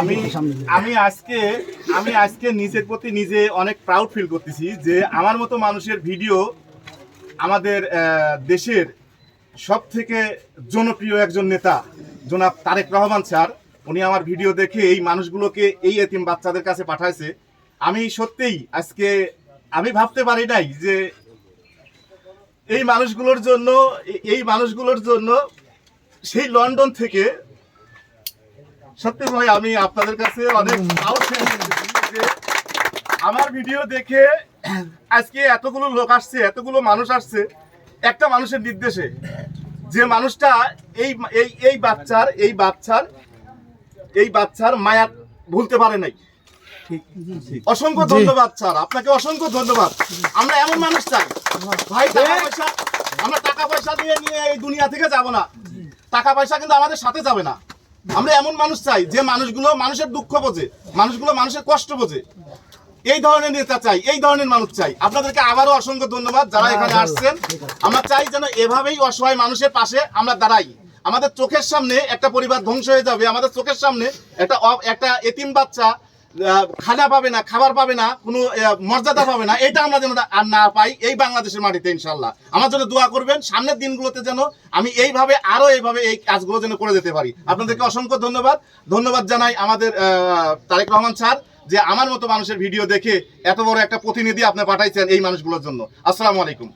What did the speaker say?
আমি আমি আজকে আমি আজকে নিজের প্রতি নিজে অনেক প্রাউড ফিল করতেছি যে আমার মতো মানুষের ভিডিও আমাদের দেশের সব থেকে জনপ্রিয় একজন নেতা জনাব তারেক রহমান স্যার উনি আমার ভিডিও দেখে এই মানুষগুলোকে এই এতিম বাচ্চাদের কাছে পাঠাইছে। আমি সত্যিই আজকে আমি ভাবতে পারি নাই যে এই মানুষগুলোর জন্য এই মানুষগুলোর জন্য সেই লন্ডন থেকে সত্যি ভাই আমি আপনাদের কাছে অনেক আমার ভিডিও দেখে আজকে এতগুলো লোক আসছে এতগুলো মানুষ আসছে একটা মানুষের নির্দেশে যে মানুষটা এই এই এই বাচ্চার এই বাচ্চার এই বাচ্চার মায়া ভুলতে পারে নাই। অসংখ্য ধন্যবাদ স্যার। আপনাকে অসংখ্য ধন্যবাদ। আমরা এমন মানুষ চাই। ভাই টাকা পয়সা আমরা টাকা পয়সা দিয়ে নিয়ে এই দুনিয়া থেকে যাব না। টাকা পয়সা কিন্তু আমাদের সাথে যাবে না। আমরা এমন মানুষ চাই যে মানুষগুলো মানুষের দুঃখ বোঝে মানুষগুলো মানুষের কষ্ট বোঝে। এই ধরনের নেতা চাই এই ধরনের মানুষ চাই। আপনাদেরকে আবারও অসংখ্য ধন্যবাদ যারা এখানে আসছেন। আমরা চাই যেন এভাবেই অসহায় মানুষের পাশে আমরা দাঁড়াই। আমাদের চোখের সামনে একটা পরিবার ধ্বংস হয়ে যাবে আমাদের চোখের সামনে একটা একটা এতিম বাচ্চা খানা পাবে না, খাবার পাবে না, কোনো মর্যাদা পাবে না, এটা আমরা যেন আর না পাই এই বাংলাদেশের মাটিতে ইনশাল্লাহ আমার জন্য দোয়া করবেন, সামনের দিনগুলোতে যেন আমি এইভাবে, আরও এইভাবে এই কাজগুলো যেন করে যেতে পারি। আপনাদেরকে অসংখ্য ধন্যবাদ। ধন্যবাদ জানাই আমাদের তারেক রহমান স্যার, যে আমার মতো মানুষের ভিডিও দেখে এত বড় একটা প্রতিনিধি আপনি পাঠাইছেন এই মানুষগুলোর জন্য। আসসালামু আলাইকুম।